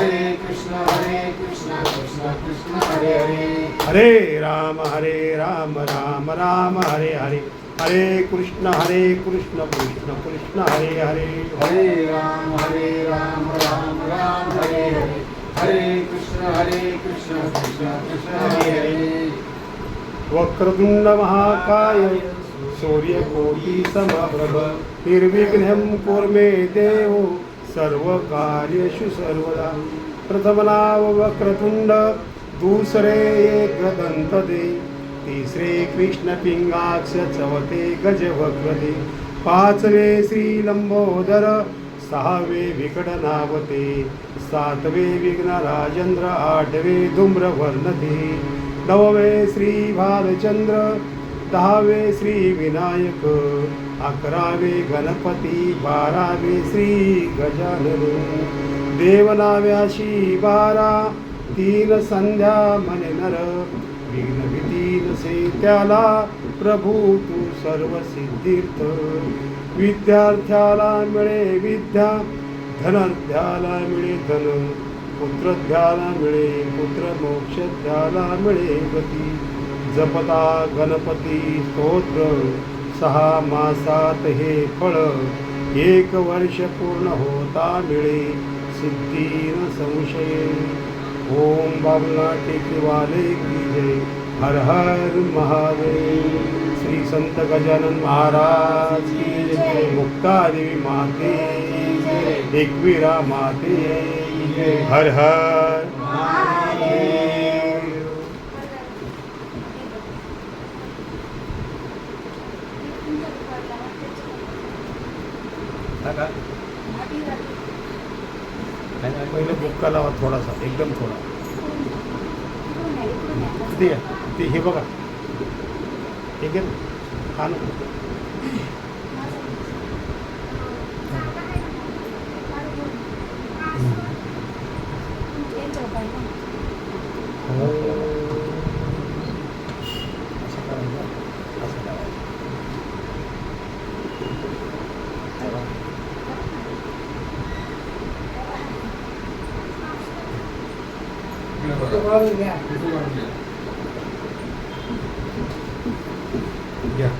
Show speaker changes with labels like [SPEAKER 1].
[SPEAKER 1] हरे कृष्ण हरे कृष्ण कृष्ण कृष्ण हरे हरे। हरे राम हरे राम राम राम हरे हरे। हरे कृष्ण हरे कृष्ण कृष्ण कृष्ण हरे हरे। हरे राम हरे राम राम राम हरे हरे। हरे कृष्ण हरे कृष्ण कृष्ण कृष्ण हरे हरे। वक्रतुंड महाकाय सूर्यकोटि समप्रभ निर्विघ्नं कुर्मे देव। सर्वकार्येषु सर्वदा। प्रथमनाव दूसरे दुसरे तिसरे कृष्णपिङ्गाक्ष चवते गजवक्रदे। पाचवे श्रीलम्बोदर सहावे विकटनावते। सातवे विघ्नराजेन्द्र आठवे धूम्रवर्णते नववे श्रीभालचन्द्र दहावे श्री विनायक अकरावे गणपती बारावे श्री गजानन. देवनाव्याशी बारा तीन संध्या मने नर. विघ्न भीती त्याला प्रभू तू सर्व सिद्धीर्थ. विद्यार्थ्याला मिळे विद्या धनाध्याला मिळे धन. पुत्रध्याला मिळे पुत्र मोक्षध्याला मिळे गती. जपता गणपती स्तोत्र सहा मासात हे फळ. एक वर्ष पूर्ण होता मिळे सिद्धी न संशय. ओम बाबला टेकवाले की जय. हर हर महादेव. श्री संत गजानन महाराज की जय. मुक्तादेवी माते एकवीरा माते हर हर महादेव पहिले बुक्का लावा हो थोडासा एकदम थोडा. ते ते हे बघा. ठीक आहे हा ना. you. Yeah.